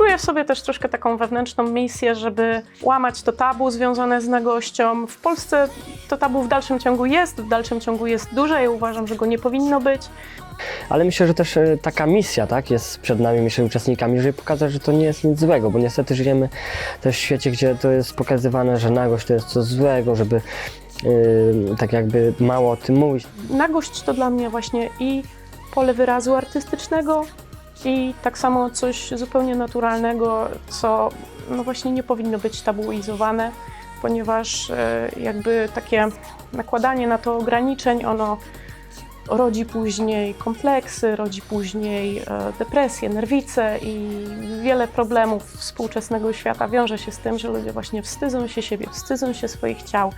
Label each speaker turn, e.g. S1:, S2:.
S1: Czuję w sobie też troszkę taką wewnętrzną misję, żeby łamać to tabu związane z nagością. W Polsce to tabu w dalszym ciągu jest, w dalszym ciągu jest duże. Ja uważam, że go nie powinno być.
S2: Ale myślę, że też e, taka misja tak, jest przed nami, myślę, uczestnikami, żeby pokazać, że to nie jest nic złego, bo niestety żyjemy też w świecie, gdzie to jest pokazywane, że nagość to jest coś złego, żeby yy, tak jakby mało o tym mówić.
S1: Nagość to dla mnie właśnie i pole wyrazu artystycznego, i tak samo coś zupełnie naturalnego, co no właśnie nie powinno być tabuizowane, ponieważ e, jakby takie nakładanie na to ograniczeń, ono rodzi później kompleksy, rodzi później e, depresję, nerwice i wiele problemów współczesnego świata wiąże się z tym, że ludzie właśnie wstydzą się siebie, wstydzą się swoich ciał,